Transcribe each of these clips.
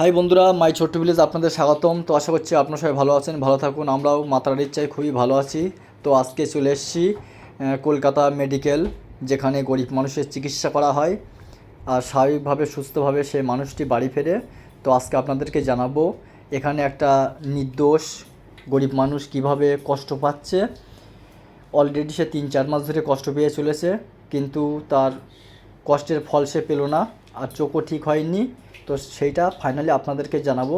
High বন্ধুরা মাই ছোট্ট village আপনাদের স্বাগতম। তো আশা করছি আপনারা সবাই ভালো আছেন, ভালো থাকুন। আমরাও মাতার ইচ্ছায় খুবই ভালো আছি। তো আজকে চলে এসেছি কলকাতা মেডিকেল, যেখানে গরিব মানুষের চিকিৎসা করা হয় আর স্বাভাবিকভাবে, সুস্থভাবে সে মানুষটি বাড়ি ফেরে। তো আজকে আপনাদেরকে জানাব, এখানে একটা নির্দোষ গরিব মানুষ কীভাবে কষ্ট পাচ্ছে। অলরেডি সে তিন চার মাস ধরে কষ্ট পেয়ে চলেছে, কিন্তু তার কষ্টের ফল সে পেল না আর চোখও ঠিক হয়নি। তো সেইটা ফাইনালি আপনাদেরকে জানাব।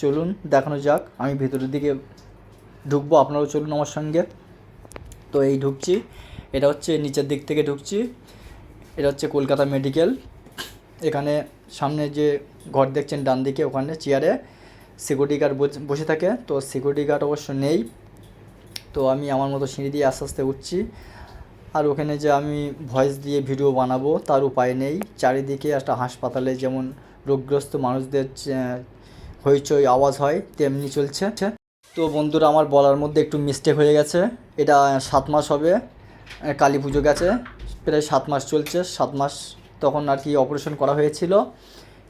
চলুন দেখানো যাক। আমি ভেতরের দিকে ঢুকবো, আপনারাও চলুন আমার সঙ্গে। তো এই ঢুকছি। এটা হচ্ছে নিচের দিক থেকে ঢুকছি। এটা হচ্ছে কলকাতা মেডিকেল। এখানে সামনে যে ঘর দেখছেন ডান দিকে, ওখানে চেয়ারে সিকিউরিটি গার্ড বসে থাকে। তো সিকিউরিটি গার্ড অবশ্য নেই। তো আমি আমার মতো সিঁড়ি দিয়ে আস্তে আস্তে উঠছি। আর ওখানে যে আমি ভয়েস দিয়ে ভিডিও বানাবো, তার উপায় নেই। চারিদিকে একটা হাসপাতালে যেমন রোগগ্রস্ত মানুষদের হইচই আওয়াজ হয়, তেমনি চলছে। তো বন্ধুরা, আমার বলার মধ্যে একটু মিস্টেক হয়ে গেছে। এটা সাত মাস হবে কালী পুজো গেছে, প্রায় সাত মাস চলছে। সাত মাস তখন আর কি অপারেশন করা হয়েছিল,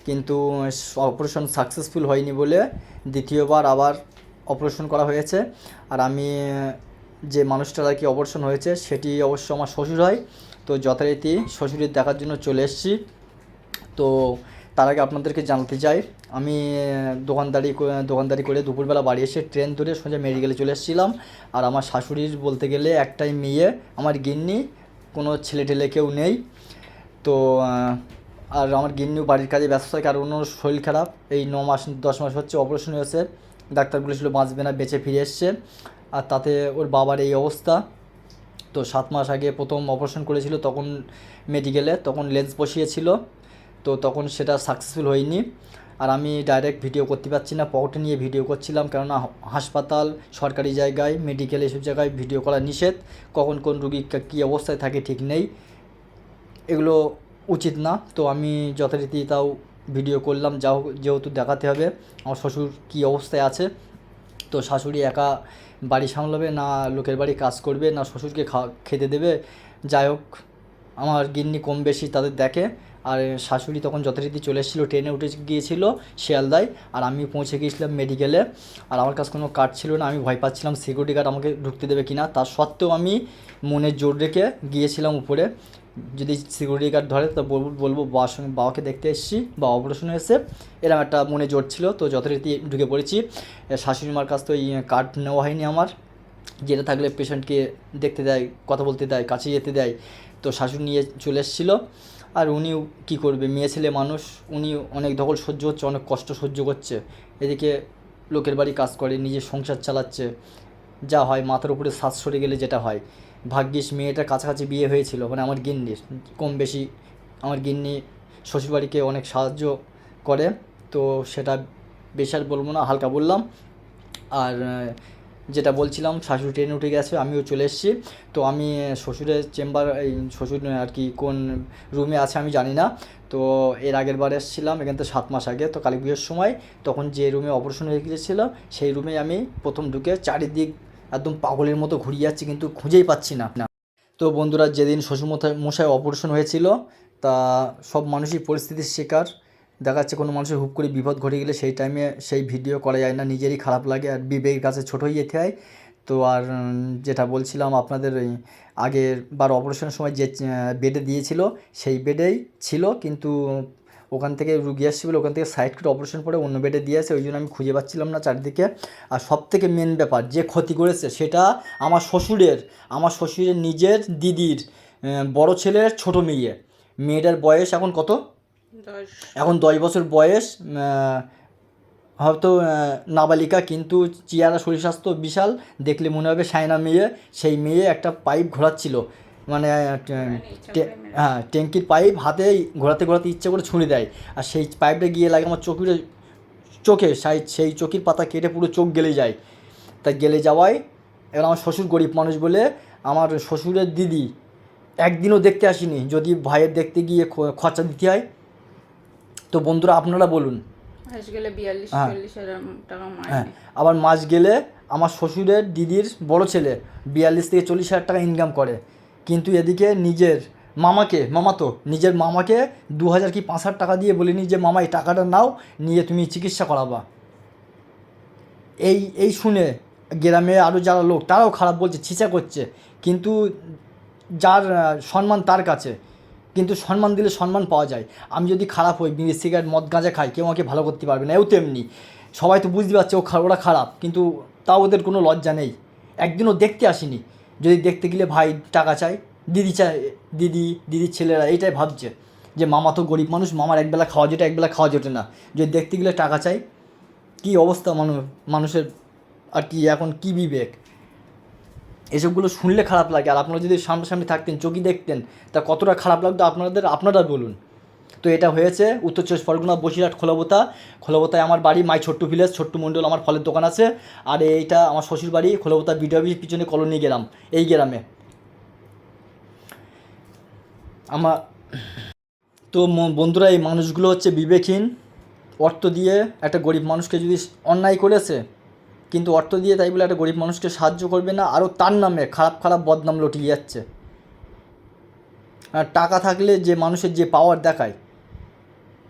কিন্তু অপারেশন সাকসেসফুল হয়নি বলে দ্বিতীয়বার আবার অপারেশন করা হয়েছে। আর আমি যে মানুষটার আর কি অপারেশন হয়েছে, সেটি অবশ্য আমার শ্বশুর হয়। তো যথারীতি শ্বশুরের দেখার জন্য চলে এসেছি। তো তার আগে আপনাদেরকে জানাতে চাই, আমি দোকানদারি দোকানদারি করে দুপুরবেলা বাড়ি এসে ট্রেন ধরে সোজা মেডিকেলে চলে এসেছিলাম। আর আমার শাশুড়ির বলতে গেলে একটাই মেয়ে, আমার গিন্নি, কোনো ছেলে টেলে কেউ নেই। তো আর আমার গিন্নিও বাড়ির কাজে ব্যস্ত থাকে কারণ ওর শরীর খারাপ। এই ন মাস, দশ মাস হচ্ছে অপারেশন হয়েছে। ডাক্তার বলেছিল বাঁচবে না, বেঁচে ফিরে এসছে। আর তাতে ওর বাবার এই অবস্থা। তো সাত মাস আগে প্রথম অপারেশন করেছিল তখন মেডিকেলে তখন লেন্স বসিয়েছিল। তো তখন সেটা সাকসেসফুল হয়নি। আর আমি ডাইরেক্ট ভিডিও করতে পারছি না পকেটে নিয়ে ভিডিও করছিলাম কেননা হাসপাতাল, সরকারি জায়গায় মেডিকেল এসব জায়গায় ভিডিও করা নিষেধ। কখন কোন রুগী কা- অবস্থায় থাকে ঠিক নেই। এগুলো উচিত না। তো আমি যথারীতি তাও ভিডিও করলাম। যাও যেহেতু দেখাতে হবে, আমার শ্বশুর কী অবস্থায় আছে। তো শাশুড়ি একা বাড়ি সামলাবে, না লোকের বাড়ি কাজ করবে, না শ্বশুরকে খেতে দেবে। যাই হোক, আমার গিন্নি কম বেশি তাদের দেখে। আর শাশুড়ি তখন যথারীতি চলে এসেছিল, ট্রেনে উঠে গিয়েছিল শিয়ালদায়। আর আমি পৌঁছে গিয়েছিলাম মেডিকেলে। আর আমার কাছে কোনো কার্ড ছিল না, আমি ভয় পাচ্ছিলাম সিকিউরিটি গার্ড আমাকে ঢুকতে দেবে কি না তার সত্ত্বেও আমি মনের জোর রেখে গিয়েছিলাম উপরে। যদি সিকিউরিটি গার্ড ধরে, তো বলব বলব বাবার সঙ্গে বাবাকে দেখতে এসেছি। বা অপারেশন হয়েছে। এরকম একটা মনে জোর ছিল, তো যথারীতি ঢুকে পড়েছি। শাশুড়ি মার কাছ থেকে কার্ড নেওয়া হয়নি আমার। যেটা থাকলে পেশেন্টকে দেখতে দেয়, কথা বলতে দেয়, কাছে যেতে দেয়। তো শাশুড়ি নিয়ে চলে এসেছিল। আর উনিও কী করবে? মেয়ে ছেলে মানুষ, উনি অনেক ধকল সহ্য হচ্ছে, অনেক কষ্ট সহ্য করছে। এদিকে লোকের বাড়ি কাজ করে, নিজের সংসার চালাচ্ছে। যা হয়, মাথার উপরে শ্বাস সরে গেলে যেটা হয়। ভাগ্যিস মেয়েটার কাছাকাছি বিয়ে হয়েছিল মানে আমার গিন্নির। কম বেশি আমার গিন্নি শ্বশুরবাড়িকে অনেক সাহায্য করে, তো সেটা বেশি আর বলব না, হালকা বললাম। আর যেটা বলছিলাম, শাশুড়ি ট্রেনে উঠে গেছে, আমিও চলে এসেছি। তো আমি শ্বশুরের চেম্বার, এই শ্বশুর আর কি, কোন রুমে আছে আমি জানি না। তো এর আগের বার এসেছিলাম, এখান থেকে সাত মাস আগে, তো কালী পুজোর সময়, তখন যে রুমে অপারেশন হয়ে গিয়েছিল, সেই রুমে আমি প্রথম ঢুকে চারিদিক একদম পাগলের মতো ঘুরিয়ে যাচ্ছি, কিন্তু খুঁজেই পাচ্ছি না। তো বন্ধুরা, যেদিন শ্বশুর মশাই মশাই অপারেশন হয়েছিল, তা সব মানুষই পরিস্থিতির শিকার। দেখা যাচ্ছে কোনো মানুষের হুপ করে বিপদ ঘটে গেলে সেই টাইমে সেই ভিডিও করা যায় না, নিজেরই খারাপ লাগে আর বিবেকের কাছে ছোটো হয়ে যেতে হয়। তো আর যেটা বলছিলাম, আপনাদের ওই আগের বার অপারেশনের সময় যে বেডে দিয়েছিল, সেই বেডেই ছিল, কিন্তু ওখান থেকে রুগী আসছে বলে ওখান থেকে সাইড করে অপারেশন করে অন্য বেডে দিয়ে আসে ওই জন্য আমি খুঁজে পাচ্ছিলাম না চারিদিকে। আর সব থেকে মেন ব্যাপার যে ক্ষতি করেছে সেটা আমার শ্বশুরের আমার শ্বশুরের নিজের দিদির বড় ছেলের ছোট মেয়ে মেয়েটার বয়স এখন কত? এখন দশ বছর বয়স হয়তো নাবালিকা কিন্তু চেয়ারা শরীর স্বাস্থ্য বিশাল দেখলে মনে হবে সায়না মেয়ে সেই মেয়ে একটা পাইপ ঘোরাচ্ছিল। মানে হ্যাঁ ট্যাঙ্কির পাইপ হাতে ঘোরাতে ঘোরাতে ইচ্ছে করে ছুঁড়ে দেয়। আর সেই পাইপটা গিয়ে লাগে আমার চোখের চোখে সেই সেই চোখের পাতা কেটে পুরো চোখ গেলে যায়। তা গেলে যাওয়ায় এবার আমার শ্বশুর গরিব মানুষ বলে আমার শ্বশুরের দিদি একদিনও দেখতে আসেনি। যদি ভাইয়ের দেখতে গিয়ে খরচা দিতে হয় তো বন্ধুরা আপনারা বলুন। হ্যাঁ। হ্যাঁ আবার মাস গেলে আমার শ্বশুরের দিদির বড় ছেলে বিয়াল্লিশ থেকে চল্লিশ হাজার টাকা ইনকাম করে। কিন্তু এদিকে নিজের মামাকে, মামা তো, নিজের মামাকে দু হাজার কি পাঁচ হাজার টাকা দিয়ে বলিনি যে, মামা, এই টাকাটা নাও, নিয়ে তুমি চিকিৎসা করাবা। এই এই শুনে গ্রামে আরও যারা লোক, তারাও খারাপ বলছে, ছিচা করছে। কিন্তু যার সম্মান তার কাছে। কিন্তু সম্মান দিলে সম্মান পাওয়া যায়। আমি যদি খারাপ হই, বিড়ি, সিগারেট, মদ, গাঁজা খাই, কেউ আমাকে ভালো করতে পারবে না, এও তেমনি। সবাই তো বুঝতে পারছে, ও ওরা খারাপ। কিন্তু তাও ওদের কোনো লজ্জা নেই। একদিনও দেখতে আসেনি। যদি দেখতে গেলে ভাই টাকা চাই দিদি চাই দিদি, দিদির ছেলেরা এইটাই ভাবছে যে মামা তো গরিব মানুষ, মামার একবেলা খাওয়া জোটে একবেলা খাওয়া জোটে না। যদি দেখতে গেলে টাকা চাই কী অবস্থা মানুষ মানুষের? আর কি এখন কী বিবেক? এসবগুলো শুনলে খারাপ লাগে। আর আপনারা যদি সামনাসামনি থাকতেন, চোখই দেখতেন, তা কতটা খারাপ লাগতো আপনাদের? আপনারা বলুন। তো এটা হয়েছে। উত্তর চব্বিশ পরগনা, বসিরহাট, খোলাবোতা। খোলাবোতায় আমার বাড়ি, মাই ছোট্ট ভিলেজ, ছোট্ট মণ্ডল আমার ফলের দোকান আছে। আর এইটা আমার শ্বশুর বাড়ি খোলাবোতা বিডিওবির পিছনে কলোনি গ্রাম এই গ্রামে। আমার তো বন্ধুরা, এই মানুষগুলো হচ্ছে বিবেকহীন, অর্থ দিয়ে একটা গরিব মানুষকে যদি অন্যায় করেছে, কিন্তু অর্থ দিয়ে তাই বলে একটা গরিব মানুষকে সাহায্য করবে না, আরও তার নামে খারাপ খারাপ বদনাম লটিয়ে যাচ্ছে। আর টাকা থাকলে যে মানুষের যে পাওয়ার দেখায়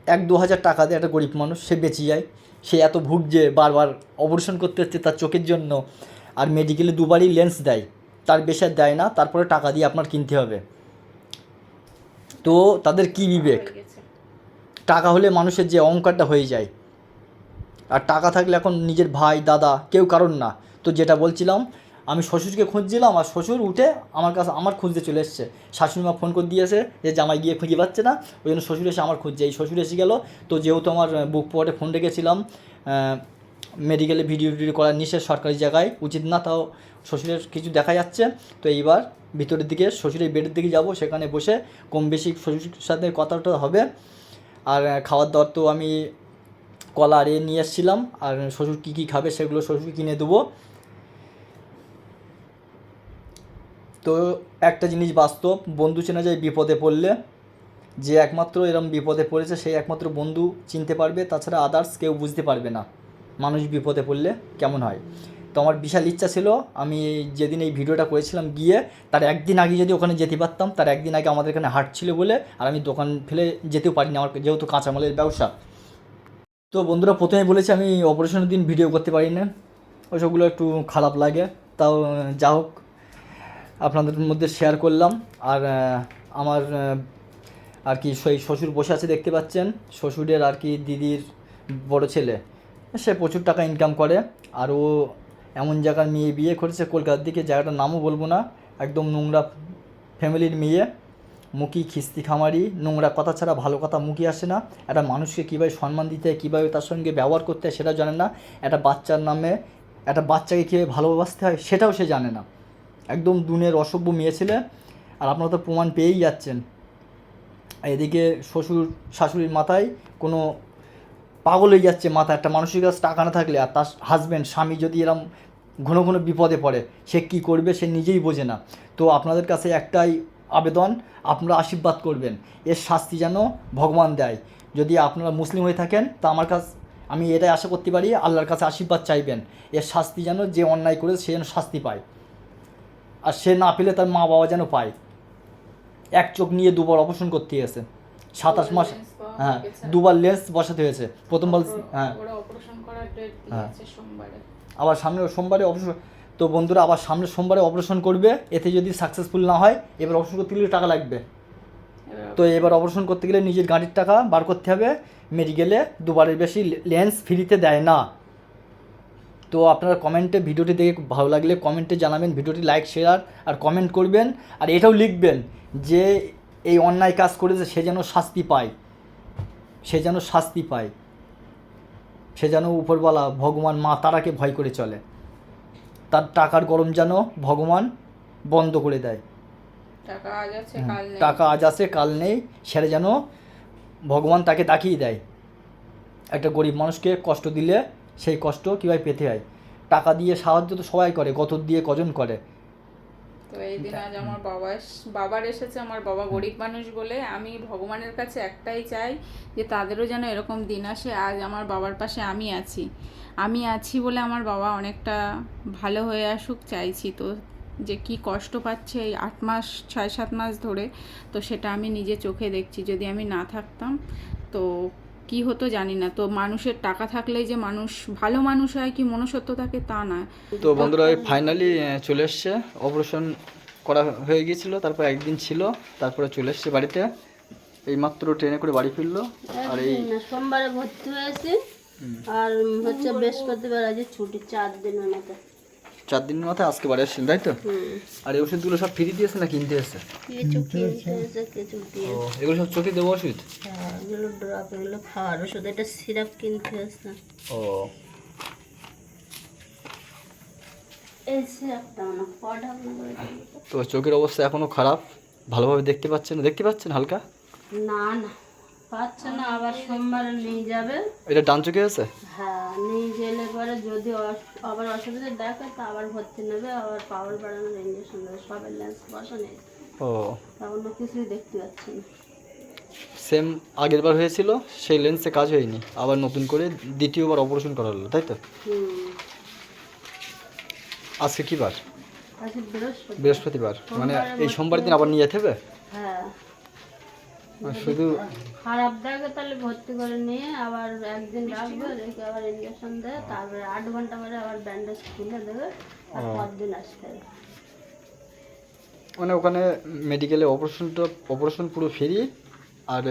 এক দু হাজার টাকা দিয়ে একটা গরিব মানুষ, সে বেঁচে যায়। সে এত ভুগছে বারবার অপারেশন করতে হচ্ছে তার চোখের জন্য। আর মেডিকেলে দুবারই লেন্স দেয়। তার বেশি দেয় না, তারপরে টাকা দিয়ে আপনার কিনতে হবে। তো তাদের কি বিবেক? টাকা হলে মানুষের যে অহংকারটা হয়ে যায়। আর টাকা থাকলে এখন নিজের ভাই, দাদা কেউ কারণ না। তো যেটা বলছিলাম আমি শ্বশুরকে খুঁজছিলাম আর শ্বশুর উঠে আমার কাছে, আমার খুঁজতে চলে এসছে। শাশুড়িমা ফোন করে দিয়েছে যে জামাই গিয়ে খুঁজে পাচ্ছে না, ওই জন্য শ্বশুর এসে আমার খুঁজছে। এই শ্বশুর এসে গেল, তো যেহেতু আমার বুক পটে ফোন রেখেছিলাম মেডিকেলে ভিডিও টিডিও করার নিষেধ সরকারি জায়গায়, উচিত না, তাও শ্বশুরের কিছু দেখা যাচ্ছে। তো এইবার ভিতরের দিকে, শ্বশুরের বেডের দিকে যাব, সেখানে বসে কম বেশি শ্বশুরের সাথে কথাটা হবে। আর খাওয়ার দাওয়ার তো আমি কলা আর এ নিয়ে এসেছিলাম, আর শ্বশুর কী কী খাবে সেগুলো শ্বশুর কিনে দেবো। তো একটা জিনিস বাস্তব, বন্ধু চেনা যায় বিপদে পড়লে। যে একমাত্র এরম বিপদে পড়েছে, সেই একমাত্র বন্ধু চিনতে পারবে, তাছাড়া আদার্স কেউ বুঝতে পারবে না। মানুষ বিপদে পড়লে কেমন হয়? তো আমার বিশাল ইচ্ছা ছিল, আমি যেদিন এই ভিডিওটা করেছিলাম গিয়ে, তার একদিন আগে যদি ওখানে যেতে পারতাম, তার একদিন আগে আমাদের এখানে হাট ছিল বলে, আর আমি দোকান ফেলে যেতেও পারিনি, আমার যেহেতু কাঁচামালের ব্যবসা। তো বন্ধুরা প্রথমে বলেছি আমি অপারেশনের দিন ভিডিও করতে পারি না ওইসবগুলো একটু খারাপ লাগে। তাও যা হোক আপনাদের মধ্যে শেয়ার করলাম। আর আমার আর কি সেই শ্বশুর বসে আছে দেখতে পাচ্ছেন। শ্বশুরের আর কি দিদির বড় ছেলে। সে প্রচুর টাকা ইনকাম করে। আর ও এমন জায়গার মেয়ে বিয়ে করেছে কলকাতার দিকে, জায়গাটার নামও বলব না। একদম নোংরা ফ্যামিলির মেয়ে। মুখী খিস্তি খামারি। নোংরা কথা ছাড়া ভালো কথা মুখে আসে না। একটা মানুষকে কীভাবে সম্মান দিতে হয়, কীভাবে তার সঙ্গে ব্যবহার করতে হয় সেটা জানে না। একটা বাচ্চার নামে, একটা বাচ্চাকে কীভাবে ভালোবাসতে হয় সেটাও সে জানে না। একদম দুনের অসভ্য মেয়ে ছেলে, আর আপনারা তো প্রমাণ পেয়েই যাচ্ছেন। এদিকে শ্বশুর শাশুড়ির মাথায় কোনো পাগল হয়ে যাচ্ছে মাথা একটা মানুষের কাছে টাকা না থাকলে, আর তার হাজব্যান্ড স্বামী যদি এরম ঘন ঘন বিপদে পড়ে, সে কী করবে সে নিজেই বোঝে না। তো আপনাদের কাছে একটাই আবেদন, আপনারা আশীর্বাদ করবেন, এর শাস্তি যেন ভগবান দেয়। যদি আপনারা মুসলিম হয়ে থাকেন, তা আমার কাছ, আমি এটাই আশা করতে পারি, আল্লাহর কাছে আশীর্বাদ চাইবেন। এর শাস্তি যেন যে অন্যায় করে সে যেন শাস্তি পায়। আর সে না পেলে তার মা বাবা যেন পায়। এক চোখ নিয়ে দুবার অপারেশন করতে গেছে। সাতাশ মাস হ্যাঁ দুবার লেন্স বসাতে হয়েছে। প্রথমবার হ্যাঁ। হ্যাঁ। আবার সামনে সোমবারে অপারেশন তো বন্ধুরা আবার সামনে সোমবারে অপারেশন করবে। এতে যদি সাকসেসফুল না হয় এবার অপারেশন করতে গেলে টাকা লাগবে। তো এবার অপারেশন করতে গেলে নিজের গাড়ির টাকা বার করতে হবে। মেডিকেলে দুবারের বেশি লেন্স ফ্রিতে দেয় না। তো আপনারা কমেন্টে ভিডিওটি দেখে ভালো লাগলে কমেন্টে জানাবেন ভিডিওটি লাইক শেয়ার আর কমেন্ট করবেন। আর এটাও লিখবেন যে এই অন্যায় কাজ করেছে সে যেন শাস্তি পায়। সে যেন শাস্তি পায়। সে যেন উপরওয়ালা ভগবান মা তারাকে ভয় করে চলে। তার টাকার গরম যেন ভগবান বন্ধ করে দেয়। টাকা আজ আছে কাল নেই সেটা যেন ভগবান তাকে তাকিয়ে দেয়। একটা গরিব মানুষকে কষ্ট দিলে সেই কষ্ট কীভাবে পেতে হয়? টাকা দিয়ে সাহায্য তো সবাই করে গত দিয়ে কজন করে? তো এই দিন আজ আমার বাবা বাবার এসেছে আমার বাবা গরিব মানুষ বলে আমি ভগবানের কাছে একটাই চাই যে তাদেরও যেন এরকম দিন আসে আজ আমার বাবার পাশে আমি আছি। আমি আছি বলে আমার বাবা অনেকটা ভালো হয়ে আসুক চাইছি তো যে কি কষ্ট পাচ্ছে এই আট মাস ছয় সাত মাস ধরে তো সেটা আমি নিজে চোখে দেখছি। যদি আমি না থাকতাম তো কি হতো জানি না। তো মানুষের টাকা থাকলেই যে মানুষ ভালো মানুষ হয় কি মনুষ্যত্ব থাকে তা না। তো বন্ধুরা ফাইনালি চলে এসছে। অপারেশন করা হয়ে গিয়েছিল তারপর একদিন ছিল তারপরে চলে এসছে বাড়িতে। এইমাত্র ট্রেনে করে বাড়ি ফিরলো। আর এই সোমবারে ভর্তি হয়েছি। আর হচ্ছে বৃহস্পতিবার আজ ছুটি চার দিনের মতো। চার দিনের মাথায় আজকে বাড়ি আসছেন তাই তো? আর এই ওষুধগুলো সব ফ্রি দিয়েছে না কিনতে এসছে? ও এগুলো সব চোখে দেবো ওষুধ? হ্যাঁ, এগুলো ড্রপ এগুলো খাওয়ার ওষুধ এটা সিরাপ কিনতে হয়েছে ও। তো চোখের অবস্থা এখনও খারাপ? ভালোভাবে দেখতে পাচ্ছেন? দেখতে পাচ্ছেন হালকা? না না। পাচ্ছে না আবার সোমবারে নিয়ে যাবে। এটা ডান চোখে আছে? হ্যাঁ নিয়ে গেলে পরে যদি আবার অসুবিধা দেখে তো আবার ভর্তি নেবে আবার পাওয়ার বাড়ানোর ইঞ্জেকশন দেবে সবের লেন্স বসানো ও। তো কিছুই দেখতে পাচ্ছি না। সেম আগের বার হয়েছিল সেই লেন্সে কাজ হয়নি আবার নতুন করে দ্বিতীয়বার অপারেশন করা হলো তাই তো? আজকে কি বার? বৃহস্পতিবার মানে এই সোমবার দিন আবার নিয়ে যেতে হবে? শুধু খারাপ দেখে তাহলে ভর্তি করে নিয়ে আবার একদিন রাখবে রেখে আবার ইঞ্জেকশন দেবে তারপরে আট ঘণ্টা পরে আবার ব্যান্ডেজ খুলে দেবে আর পরদিন আসতে হবে। মানে ওখানে মেডিকেলে অপারেশনটা অপারেশন পুরো ফ্রি আর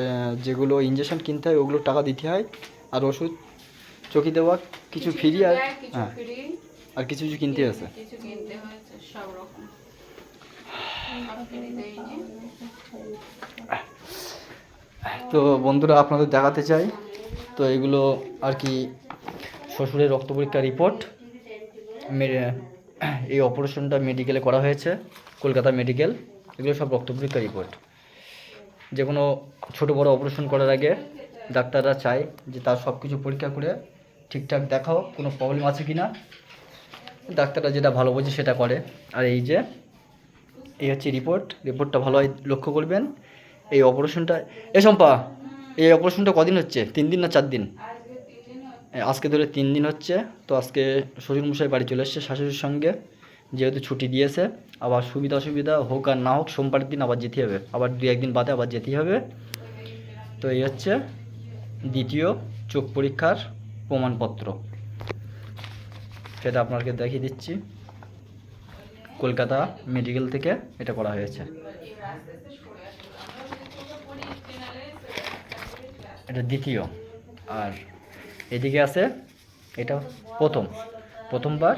যেগুলো ইঞ্জেকশন কিনতে হয় ওগুলো টাকা দিতে হয় আর ওষুধ চকি দেওয়া কিছু ফ্রি আর হ্যাঁ। আর কিছু কিছু কিনতে আছে। কিছু কিনতে হয়েছে সব রকম। তো বন্ধুরা আপনাদের দেখাতে চাই। তো এগুলো আর কি শ্বশুরের রক্ত পরীক্ষা রিপোর্ট এই অপারেশনটা মেডিকেলে করা হয়েছে, কলকাতা মেডিকেল এগুলো সব রক্ত পরীক্ষা রিপোর্ট যে কোনো ছোটো বড়ো অপারেশন করার আগে ডাক্তাররা চায় যে তার সব কিছু পরীক্ষা করে ঠিকঠাক দেখাও, কোনো প্রবলেম আছে কি না ডাক্তাররা যেটা ভালো বোঝে সেটা করে। আর এই যে, এই হচ্ছে রিপোর্ট রিপোর্টটা ভালোভাবে লক্ষ্য করবেন। এই অপারেশনটা এ শম্পা, এই অপারেশনটা কদিন হচ্ছে? তিন দিন না চার দিন? আজকে ধরে তিন দিন হচ্ছে, তো আজকে শ্বশুরমশাই বাড়ি চলে এসছে শাশুড়ির সঙ্গে, যেহেতু ছুটি দিয়েছে, আবার সুবিধা অসুবিধা হোক আর না হোক সোমবারের দিন আবার যেতে হবে, আবার দু একদিন বাদে আবার যেতে হবে। তো এই হচ্ছে দ্বিতীয় চোখ পরীক্ষার প্রমাণপত্র। সেটা আপনাকে দেখিয়ে দিচ্ছি। কলকাতা মেডিকেল থেকে এটা করা হয়েছে। এটা দ্বিতীয়। আর এদিকে আছে, এটা প্রথম। প্রথমবার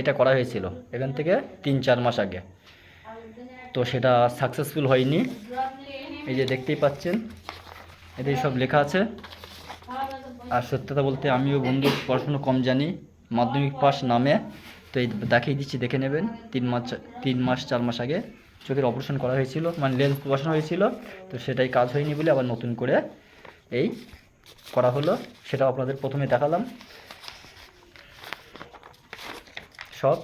এটা করা হয়েছিল, এখান থেকে তিন চার মাস আগে। তো সেটা সাকসেসফুল হয়নি। এই যে দেখতেই পাচ্ছেন এতে সব লেখা আছে। আর সত্যতা বলতে আমিও বন্ধু, পড়াশুনো কম জানি, মাধ্যমিক পাস নামে। তো এই দেখিয়ে দিচ্ছি, দেখে নেবেন, তিন মাস তিন মাস, চার মাস আগে। চোখের অপারেশন করা হয়েছিল মানে লেন্স বসানো হয়েছিল। তো সেটাই কাজ হয়নি বলে আবার নতুন করে এই করা হলো সেটা আপনাদের প্রথমে দেখালাম। সব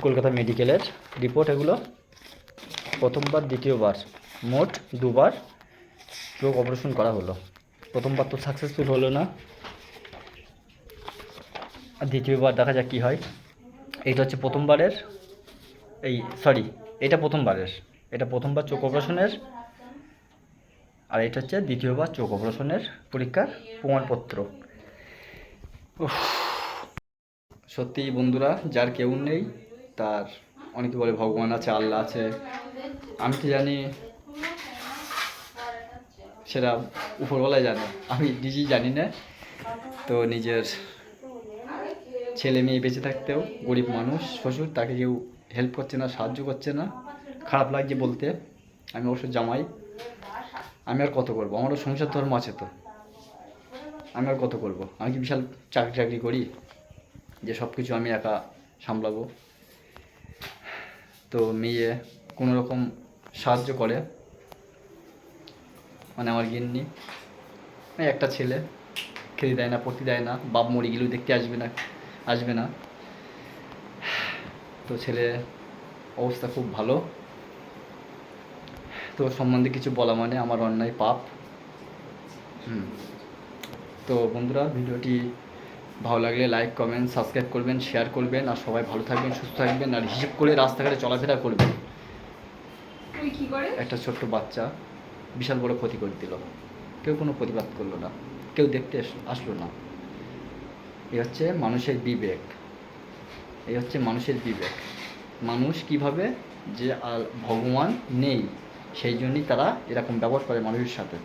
কলকাতা মেডিকেলের রিপোর্ট এগুলো। প্রথমবার, দ্বিতীয়বার, মোট দুবার চোখ অপারেশন করা হলো। প্রথমবার তো সাকসেসফুল হলো না। দ্বিতীয়বার দেখা যাক কী হয়। এইটা হচ্ছে প্রথমবারের, এই সরি এটা প্রথমবারের, এটা প্রথমবার চোখ অপারেশনের আর এটা হচ্ছে দ্বিতীয়বার চোখ অপারেশনের পরীক্ষার প্রমাণপত্র। সত্যি বন্ধুরা, যার কেউ নেই, তার অনেকে বলে ভগবান আছে, আল্লাহ আছে। আমি তো জানি, সেটা উপরওয়ালাই জানে, আমি নিজেই জানি না। তো নিজের ছেলে মেয়ে বেঁচে থাকতেও গরিব মানুষ, শ্বশুর, তাকে কেউ হেল্প করছে না, সাহায্য করছে না। খারাপ লাগছে বলতে। আমি অবশ্য জামাই আমি আর কত করব? আমারও সংসার ধর্ম আছে তো। আমি আর কত করব? আমি কি বিশাল চাকরি চাকরি করি? যে সব কিছু আমি একা সামলাবো। তো মেয়ে কোনো রকম সাহায্য করে। মানে আমার গিন্নি। এই একটা ছেলে। খেতে দেয় না, পড়তে দেয় না। বাপ মরে গেলেও দেখতে আসবে না আসবে না। তো ছেলে অবস্থা খুব ভালো। তো সম্বন্ধে কিছু বলা মানে আমার অন্যায় পাপ। হুম। তো বন্ধুরা ভিডিওটি ভালো লাগলে লাইক কমেন্ট সাবস্ক্রাইব করবেন শেয়ার করবেন আর সবাই ভালো থাকবেন সুস্থ থাকবেন আর হিসেব করে রাস্তাঘাটে চলাফেরা করবেন। তুই কি করে? একটা ছোট্ট বাচ্চা বিশাল বড় ক্ষতি করে দিল। কেউ কোনো প্রতিবাদ করল না কেউ দেখতে আসলো না। এই হচ্ছে মানুষের বিবেক। এই হচ্ছে মানুষের বিবেক। মানুষ কীভাবে যে আর ভগবান নেই সেই জন্যই তারা এরকম ব্যবহার করে মানুষের সাথে।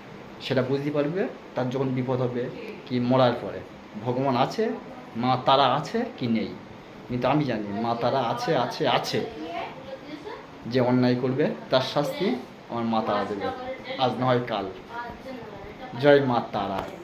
সেটা বুঝতে পারবে, তার যখন বিপদ হবে কি মরার পরে। ভগবান আছে, মা তারা আছে কি নেই। কিন্তু আমি জানি, মা তারা আছে আছে আছে। যে অন্যায় করবে, তার শাস্তি আমার মা তারা দেবে। আজ নয় কাল। জয় মা তারা।